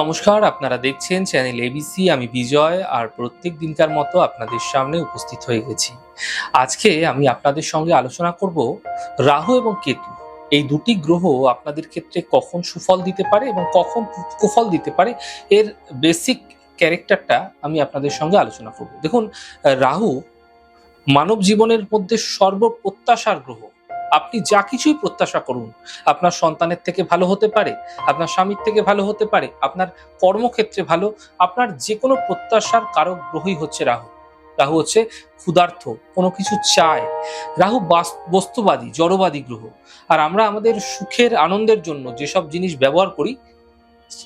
নমস্কার, আপনারা দেখছেন চ্যানেল এবিসি আমি বিজয়, আর প্রত্যেক দিনকার মতো আপনাদের সামনে উপস্থিত হয়ে গেছি। আজকে আমি আপনাদের সঙ্গে আলোচনা করব রাহু এবং কেতু। এই দুটি গ্রহ আপনাদের ক্ষেত্রে কখন সুফল দিতে পারে এবং কখন কুফল দিতে পারে, এর বেসিক ক্যারেক্টারটা আমি আপনাদের সঙ্গে আলোচনা করব। দেখুন রাহু মানব জীবনের মধ্যে সর্বপ্রত্যাশার গ্রহ। আপনি যা কিছুই প্রত্যাশা করুন, আপনার সন্তানের থেকে ভালো হতে পারে, আপনার স্বামীর থেকে ভালো হতে পারে, আপনার কর্মক্ষেত্রে ভালো, আপনার যে কোনো প্রত্যাশার কারক গ্রহই হচ্ছে রাহু। রাহু হচ্ছে ক্ষুধার্থ কোনো কিছু চায়। রাহু বস্তুবাদী, জড়বাদী গ্রহ। আর আমরা আমাদের সুখের, আনন্দের জন্য যেসব জিনিস ব্যবহার করি,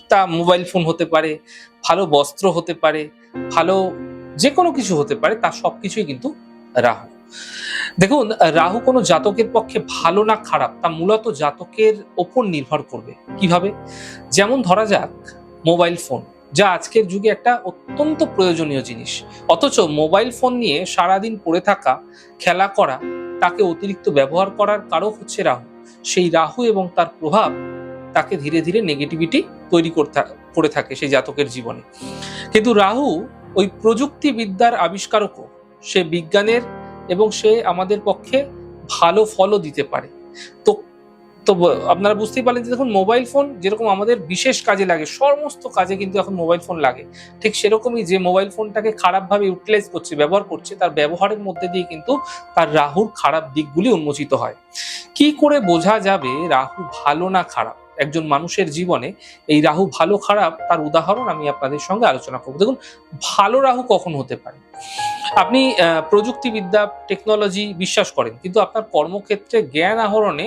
তা মোবাইল ফোন হতে পারে, ভালো বস্ত্র হতে পারে, ভালো যে কোনো কিছু হতে পারে, তা সব কিছুই কিন্তু রাহু। দেখুন, রাহু কোনো জাতকের পক্ষে ভালো না খারাপ, তা মূলত জাতকের ওপর নির্ভর করবে। কীভাবে? যেমন ধরা যাক মোবাইল ফোন যা আজকের যুগে একটা অত্যন্ত প্রয়োজনীয় জিনিস। অথচ মোবাইল ফোন নিয়ে সারাদিন পড়ে থাকা, খেলা করা, তাকে অতিরিক্ত ব্যবহার করার কারক হচ্ছে রাহু। সেই রাহু এবং তার প্রভাব তাকে ধীরে ধীরে নেগেটিভিটি তৈরি করতে করে থাকে সেই জাতকের জীবনে। কিন্তু রাহু ওই প্রযুক্তিবিদ্যার আবিষ্কারকও। সে বিজ্ঞানের এবং সে আমাদের পক্ষে ভালো ফলও দিতে পারে। তো তো আপনারা বুঝতেই পারলেন যে দেখুন মোবাইল ফোন যেরকম আমাদের বিশেষ কাজে লাগে, সমস্ত কাজে কিন্তু এখন মোবাইল ফোন লাগে। ঠিক সেরকমই যে মোবাইল ফোনটাকে খারাপভাবে ইউটিলাইজ করছে, ব্যবহার করছে, তার ব্যবহারের মধ্যে দিয়ে কিন্তু তার রাহুর খারাপ দিকগুলি উন্মোচিত হয়। কি করে বোঝা যাবে রাহু ভালো না খারাপ? একজন মানুষের জীবনে এই রাহু ভালো, খারাপ তার উদাহরণ আমি আপনাদের সঙ্গে আলোচনা করব। দেখুন, ভালো রাহু কখন হতে পারে? আপনি প্রযুক্তিবিদ্যা, টেকনোলজি বিশ্বাস করেন, কিন্তু আপনার কর্মক্ষেত্রে জ্ঞান আহরণে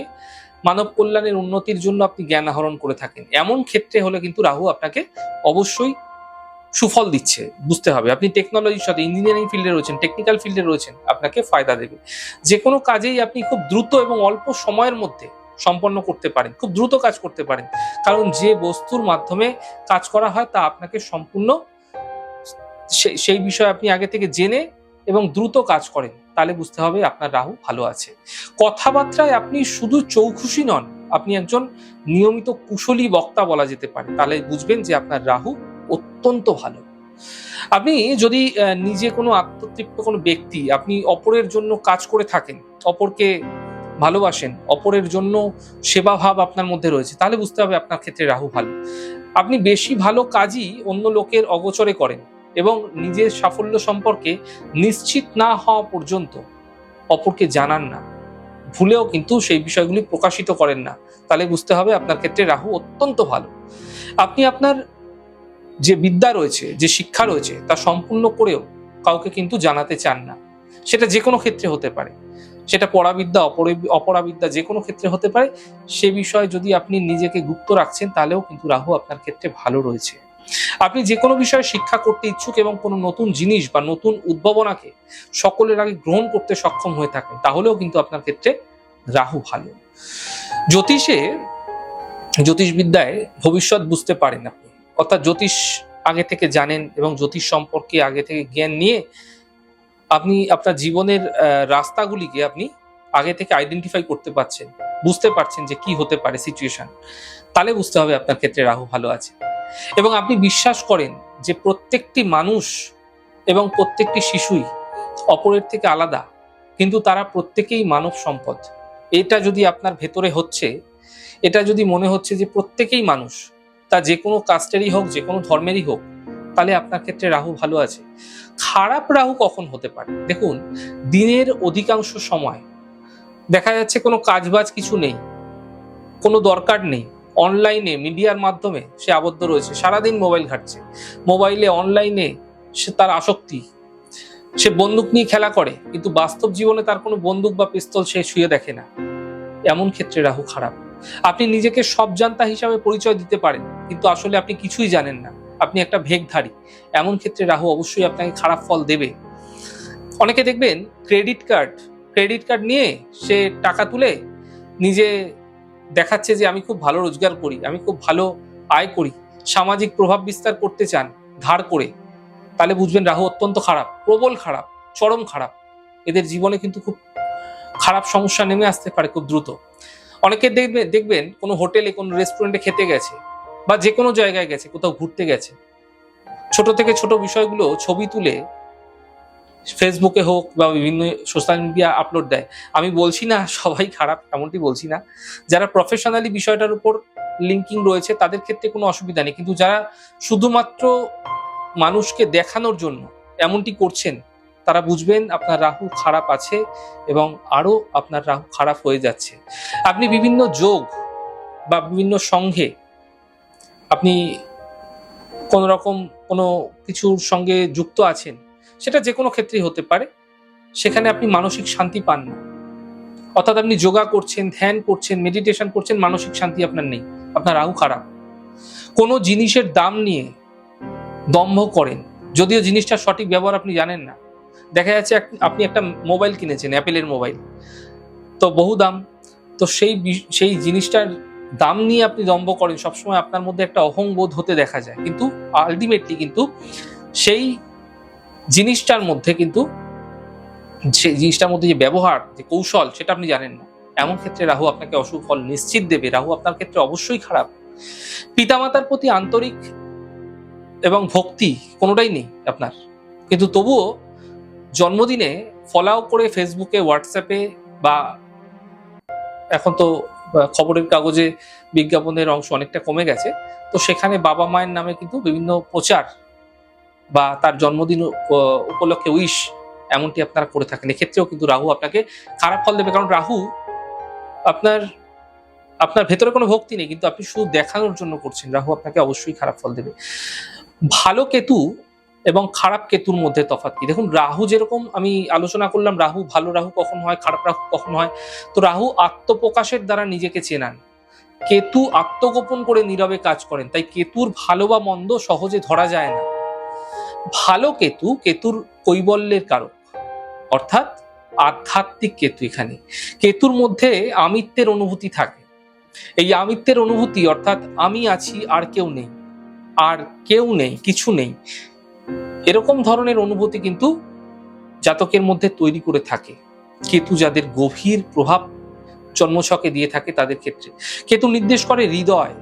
মানব কল্যাণের উন্নতির জন্য আপনি জ্ঞান আহরণ করে থাকেন। এমন ক্ষেত্রে হলে কিন্তু রাহু আপনাকে অবশ্যই সুফল দিচ্ছে, বুঝতে হবে। আপনি টেকনোলজির সাথে, ইঞ্জিনিয়ারিং ফিল্ডে রয়েছেন, টেকনিক্যাল ফিল্ডে রয়েছেন, আপনাকে ফায়দা দেবে। যে কোনো কাজেই আপনি খুব দ্রুত এবং অল্প সময়ের মধ্যে সম্পন্ন করতে পারেন, খুব দ্রুত কাজ করতে পারেন। কারণ যে বস্তুর মাধ্যমে কাজ করা হয় তা আপনাকে সম্পূর্ণ সেই বিষয়ে আপনি আগে থেকে জেনে এবং দ্রুত কাজ করেন, তাহলে বুঝতে হবে আপনার রাহু ভালো আছে। কথাবার্তায় আপনি শুধু চৌখুশি নন, আপনি একজন নিয়মিত কুশলী বক্তা বলা যেতে পারে, তাহলে বুঝবেন যে আপনার রাহু অত্যন্ত ভালো। আপনি যদি নিজে কোনো আত্মতৃপ্ত কোনো ব্যক্তি, আপনি অপরের জন্য কাজ করে থাকেন, অপরকে ভালোবাসেন, অপরের জন্য সেবা ভাব আপনার মধ্যে রয়েছে, তাহলে বুঝতে হবে আপনার ক্ষেত্রে রাহু ভালো। আপনি বেশি ভালো কাজই অন্য লোকের অগোচরে করেন এবং নিজের সাফল্য সম্পর্কে নিশ্চিত না হওয়া পর্যন্ত অপরকে জানান না। ভুলেও কিন্তু সেই বিষয়গুলি প্রকাশিত করেন না, তাহলে বুঝতে হবে আপনার ক্ষেত্রে রাহু অত্যন্ত ভালো। আপনি আপনার যে বিদ্যা রয়েছে, যে শিক্ষা রয়েছে, তা সম্পূর্ণ করেও কাউকে কিন্তু জানাতে চান না। সেটা যে কোনো ক্ষেত্রে হতে পারে। সেটা পরাবিদ্যা অপরি- অপরাবিদ্যা যে কোনো ক্ষেত্রে হতে পারে। সে বিষয়ে যদি আপনি নিজেকে গুপ্ত রাখছেন, তাহলেও কিন্তু রাহু আপনার ক্ষেত্রে ভালো রয়েছে। আপনি যে কোনো বিষয়ে শিক্ষা করতে ইচ্ছুক এবং কোনো নতুন জিনিস বা নতুন উদ্ভাবনাকে সকলের আগে গ্রহণ করতে সক্ষম হয়ে থাকেন, তাহলেও কিন্তু আপনার ক্ষেত্রে রাহু ভালো। জ্যোতিষে, জ্যোতিষবিদ্যায় ভবিষ্যৎ বুঝতে পারেন আপনি। অর্থাৎ জ্যোতিষ আগে থেকে জানেন এবং জ্যোতিষ সম্পর্কে আগে থেকে জ্ঞান নিয়ে আপনি আপনার জীবনের রাস্তাগুলিকে আপনি আগে থেকে আইডেন্টিফাই করতে পারছেন। বুঝতে পারছেন যে কি হতে পারে সিচুয়েশন তাহলে বুঝতে হবে আপনার ক্ষেত্রে রাহু ভালো আছে। এবং আপনি বিশ্বাস করেন যে প্রত্যেকটি মানুষ এবং প্রত্যেকটি শিশুই অপরের থেকে আলাদা, কিন্তু তারা প্রত্যেকেই মানব সম্পদ। এটা যদি আপনার ভেতরে হচ্ছে, এটা যদি মনে হচ্ছে যে প্রত্যেকেই মানুষ, তা যে কোনো কাস্টেরই হোক, যে কোনো ধর্মেরই হোক তাহলে আপনার ক্ষেত্রে রাহু ভালো আছে। খারাপ রাহু কখন হতে পারে? দেখুন, দিনের অধিকাংশ সময় দেখা যাচ্ছে কোনো কাজবাজ কিছু নেই, কোনো দরকার নেই। অনলাইনে, মিডিয়ার মাধ্যমে সে আবদ্ধ রয়েছে, সারাদিন মোবাইল ঘাটছে। মোবাইলে, অনলাইনে সে তার আসক্তি, সে বন্দুক নিয়ে খেলা করে, কিন্তু বাস্তব জীবনে তার কোনো বন্দুক বা পিস্তল সে শুয়ে দেখে না। এমন ক্ষেত্রে রাহু খারাপ। আপনি নিজেকে সব জানতা হিসাবে পরিচয় দিতে পারেন, কিন্তু আসলে আপনি কিছুই জানেন না। আপনি একটা ভেগধারী। এমন ক্ষেত্রে রাহু অবশ্যই আপনাকে খারাপ ফল দেবে। অনেকে দেখবেন ক্রেডিট কার্ড ক্রেডিট কার্ড নিয়ে সে টাকা তুলে নিজে দেখাচ্ছে যে আমি খুব ভালো রোজগার করি, আমি খুব ভালো আয় করি, সামাজিক প্রভাব বিস্তার করতে চান, ধার করে, তাহলে বুঝবেন রাহু অত্যন্ত খারাপ, প্রবল খারাপ, চরম খারাপ। এদের জীবনে কিন্তু খুব খারাপ সমস্যা নেমে আসতে পারে খুব দ্রুত। অনেকে দেখবে, দেখবেন কোনো হোটেলে কোনো রেস্টুরেন্টে খেতে গেছে বা যে কোনো জায়গায় গেছে, কোথাও ঘুরতে গেছে। ছোট থেকে ছোট বিষয়গুলো ছবি তুলে ফেসবুকে হোক বা বিভিন্ন সোশ্যাল মিডিয়া আপলোড দেয়। আমি বলছি না, সবাই খারাপ, এমনটি বলছি না। যারা প্রফেশনালি বিষয়টার উপর লিঙ্কিং রয়েছে, তাদের ক্ষেত্রে কোনো অসুবিধা নেই। কিন্তু যারা শুধুমাত্র মানুষকে দেখানোর জন্য এমনটি করছেন, তারা বুঝবেন আপনার রাহু খারাপ আছে এবং আরও আপনার রাহু খারাপ হয়ে যাচ্ছে। আপনি বিভিন্ন যোগ বা বিভিন্ন সংঘে আপনি কোন রকম কোনো কিছুর সঙ্গে যুক্ত আছেন সেটা যে কোনো ক্ষেত্রেই হতে পারে। সেখানে আপনি মানসিক শান্তি পান না। অর্থাৎ আপনি যোগা করছেন ধ্যান করছেন মেডিটেশন করছেন মানসিক শান্তি আপনার নেই আপনার রাহু খারাপ। কোনো জিনিসের দাম নিয়ে দম্ভ করেন যদিও জিনিসটার সঠিক ব্যবহার আপনি জানেন না। দেখা যাচ্ছে আপনি একটা মোবাইল কিনেছেন অ্যাপেলের মোবাইল। তো বহু দাম তো সেই সেই জিনিসটার দাম নিয়ে আপনি দম্ভ করেন, সবসময় আপনার মধ্যে একটা অহংবোধ হতে দেখা যায়। কিন্তু আলটিমেটলি কিন্তু সেই জিনিসটার মধ্যে কিন্তু সেই জিনিসটার মধ্যে যে ব্যবহার, যে কৌশল, সেটা আপনি জানেন না। এমন ক্ষেত্রে রাহু আপনাকে অশুভ ফল নিশ্চিত দেবে। রাহু আপনার ক্ষেত্রে অবশ্যই খারাপ। পিতামাতার প্রতি আন্তরিক এবং ভক্তি কোনোটাই নেই আপনার। কিন্তু তবুও জন্মদিনে ফলাও করে ফেসবুকে হোয়াটসঅ্যাপে বা এখন তো খবরের কাগজে বিজ্ঞাপনের অংশ অনেকটা কমে গেছে। তো সেখানে বাবা মায়ের নামে কিন্তু বিভিন্ন প্রচার বা তার জন্মদিন উপলক্ষে উইশ এমনটি আপনারা করে থাকেন। এক্ষেত্রেও কিন্তু রাহু আপনাকে খারাপ ফল দেবে। কারণ রাহু আপনার আপনার ভেতরে কোনো ভক্তি নেই, কিন্তু আপনি শুধু দেখানোর জন্য করছেন। রাহু আপনাকে অবশ্যই খারাপ ফল দেবে। ভালো কেতু এবং খারাপ কেতুর মধ্যে তফাৎ কি? দেখুন, রাহু যেরকম আমি আলোচনা করলাম, রাহু ভালো রাহু কখন হয়, খারাপ রাহু কখন হয়, তো রাহু আত্মপ্রকাশের দ্বারা নিজেকে চেনান। কেতু আত্মগোপন করে নীরবে কাজ করেন, তাই কেতুর ভালো বা মন্দ সহজে ধরা যায় না। ভালো কেতু, কেতুর কৈবল্যের কারক, অর্থাৎ আধ্যাত্মিক কেতু এখানে। কেতুর মধ্যে আমিত্বের অনুভূতি থাকে। এই আমিত্বের অনুভূতি, অর্থাৎ আমি আছি, আর কেউ নেই, আর কেউ নেই, কিছু নেই এরকম ধরনের অনুভূতি কিন্তু জাতকের মধ্যে তৈরি করে থাকে। কেতু যাদের গভীর প্রভাব জন্মছকে দিয়ে থাকে তাদের ক্ষেত্রে। কেতু নির্দেশ করে হৃদয়।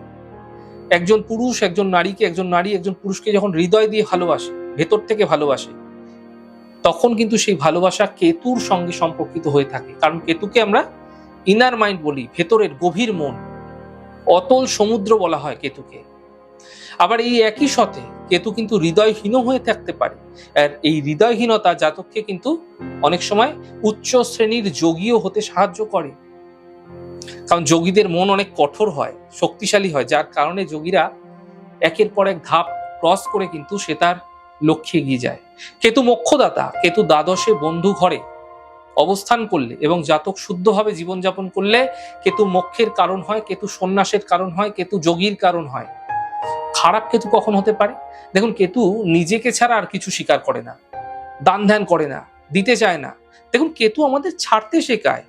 একজন পুরুষ, একজন নারীকে, একজন নারী, একজন পুরুষকে যখন হৃদয় দিয়ে ভালোবাসে, ভেতর থেকে ভালোবাসে, তখন কিন্তু সেই ভালোবাসা কেতুর সঙ্গে সম্পর্কিত হয়ে থাকে। কারণ কেতুকে আমরা ইনার মাইন্ড বলি, ভেতরের গভীর মন। অতল সমুদ্র বলা হয় কেতুকে। আবার এই একই সাথে কেতু কিন্তু হৃদয়হীন হয়ে থাকতে পারে। আর এই হৃদয়হীনতা জাতককে কিন্তু অনেক সময় উচ্চ শ্রেণির যোগীও হতে সাহায্য করে। কারণ যোগীদের মন অনেক কঠোর হয়, শক্তিশালী হয়, যার কারণে যোগীরা একের পর এক ধাপ ক্রস করে কিন্তু সে তার লক্ষ্যে এগিয়ে যায়। কেতু মোক্ষদাতা, কেতু দ্বাদশে বন্ধু ঘরে অবস্থান করলে এবং জাতক শুদ্ধভাবে জীবনযাপন করলে কেতু মোক্ষের কারণ হয়, কেতু সন্ন্যাসের কারণ হয়, কেতু যোগীর কারণ হয়। খারাপ কেতু কখন হতে পারে? দেখুন, কেতু নিজেকে ছাড়া আর কিছু স্বীকার করে না, দান ধ্যান করে না, দিতে চায় না। দেখুন, কেতু আমাদের ছাড়তে শেখায়।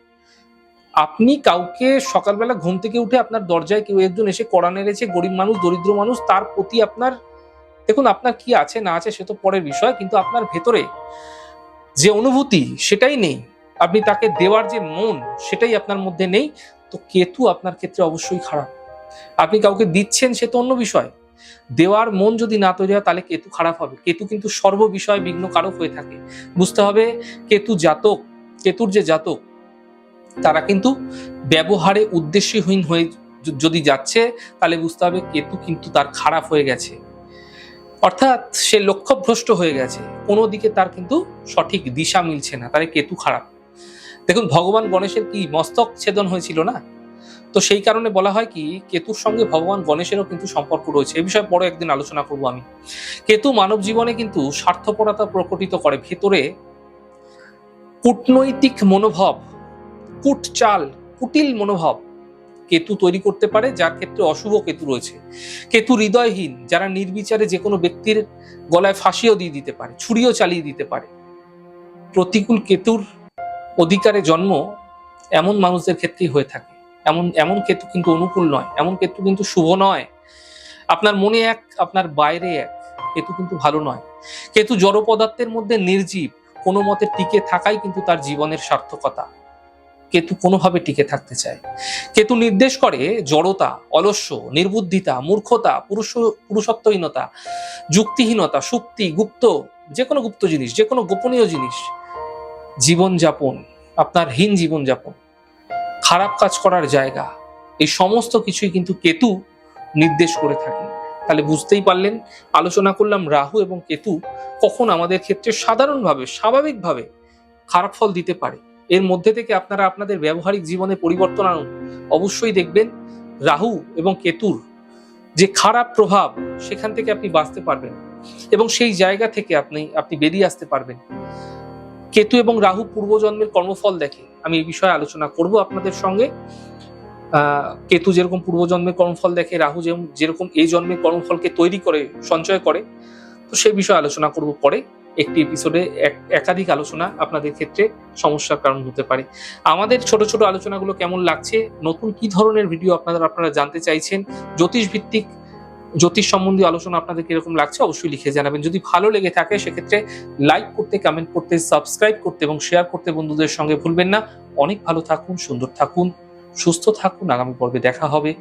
আপনি কাউকে সকালবেলা ঘুম থেকে উঠে আপনার দরজায় কেউ একজন এসে কড়া নেড়েছে, গরিব মানুষ, দরিদ্র মানুষ, তার প্রতি আপনার, দেখুন, আপনার কি আছে, না আছে, সে তো পরের বিষয়, কিন্তু আপনার ভেতরে যে অনুভূতি, সেটাই নেই। আপনি তাকে দেওয়ার যে মন, সেটাই আপনার মধ্যে নেই। তো কেতু আপনার ক্ষেত্রে অবশ্যই খারাপ। আপনি কাউকে দিচ্ছেন, সে তো অন্য বিষয়। দেওয়ার মন যদি না তৈরি হয়, তাহলে কেতু খারাপ হবে। কেতু কিন্তু সর্ব বিষয় বিঘ্ন কারক হয়ে থাকে। বুঝতে হবে, কেতু জাতক, কেতুর যে জাতক, তারা কিন্তু ব্যবহারে উদ্দেশ্যহীন হয়ে যদি যাচ্ছে, তাহলে বুঝতে হবে কেতু কিন্তু তার খারাপ হয়ে গেছে। অর্থাৎ সে লক্ষ্যভ্রষ্ট হয়ে গেছে। কোনো দিকে তার কিন্তু সঠিক দিশা মিলছে না, তাহলে কেতু খারাপ। দেখুন, ভগবান গণেশের কি মস্তক ছেদন হয়েছিল না? তো সেই কারণে বলা হয় কি, কেতুর সঙ্গে ভগবান গণেশেরও কিন্তু সম্পর্ক রয়েছে। এ বিষয়ে পরে একদিন আলোচনা করব আমি। কেতু মানব জীবনে কিন্তু স্বার্থপরতা প্রকটিত করে। ভেতরে কূটনৈতিক মনোভাব কুট চাল কুটিল মনোভাব কেতু তৈরি করতে পারে, যার ক্ষেত্রে অশুভ কেতু রয়েছে। কেতু হৃদয়হীন, যারা নির্বিচারে যে কোনো ব্যক্তির গলায় ফাঁসিও দিয়ে দিতে পারে, ছুরিও চালিয়ে দিতে পারে। প্রতিকূল কেতুর অধিকারে জন্ম এমন মানুষদের ক্ষেত্রেই হয়ে থাকে। এমন এমন কেতু কিন্তু অনুকূল নয়, এমন কেতু কিন্তু শুভ নয়। আপনার মনে এক, আপনার বাইরে এক, কেতু কিন্তু ভালো নয়। কেতু জড় পদার্থের মধ্যে নির্জীব, কোনো মতে টিকে থাকাই কিন্তু তার জীবনের সার্থকতা। কেতু কোনোভাবে টিকে থাকতে চায়। কেতু নির্দেশ করে জড়তা, অলস্য, নির্বুদ্ধিতা, মূর্খতা, পুরুষ, পুরুষত্বহীনতা, যুক্তিহীনতা, সুক্তি, গুপ্ত যে কোনো গুপ্ত জিনিস যে কোনো গোপনীয় জিনিস। জীবনযাপন, আপনার হীন জীবনযাপন। খারাপ কাজ করার জায়গা। এই সমস্ত কিছুই কিন্তু কেতু নির্দেশ করে থাকে। তাহলে বুঝতেই পারলেন, আলোচনা করলাম রাহু এবং কেতু কখন আমাদের ক্ষেত্রে সাধারণভাবে, স্বাভাবিকভাবে খারাপ ফল দিতে পারে। এর মধ্যে থেকে আপনারা আপনাদের ব্যবহারিক জীবনে পরিবর্তন আনুন। অবশ্যই দেখবেন রাহু এবং কেতুর যে খারাপ প্রভাব, সেখান থেকে আপনি বাঁচতে পারবেন এবং সেই জায়গা থেকে আপনি আপনি বেরিয়ে আসতে পারবেন। কেতু এবং রাহু পূর্বজন্মের কর্মফল দেখে। আমি এই বিষয়ে আলোচনা করব আপনাদের সঙ্গে। কেতু যেরকম পূর্বজন্মের কর্মফল দেখে, রাহু যেরকম এই জন্মের কর্মফলকে তৈরি করে, সঞ্চয় করে, তো সেই বিষয়ে আলোচনা করব পরে। একটি এপিসোডে একাধিক আলোচনা আপনাদের ক্ষেত্রে সমস্যার কারণ হতে পারে। আমাদের ছোট ছোট আলোচনাগুলো কেমন লাগছে? নতুন কি ধরনের ভিডিও আপনারা আপনারা জানতে চাইছেন? জ্যোতিষ ভিত্তিক জ্যোতিষ সম্বন্ধীয় আলোচনা আপনাদের কীরকম লাগছে অবশ্যই লিখে জানাবেন। যদি ভালো লেগে থাকে, সেক্ষেত্রে লাইক করতে কমেন্ট করতে সাবস্ক্রাইব করতে এবং শেয়ার করতে বন্ধুদের সঙ্গে ভুলবেন না। অনেক ভালো থাকুন, সুন্দর থাকুন, সুস্থ থাকুন। আগামী পর্বে দেখা হবে।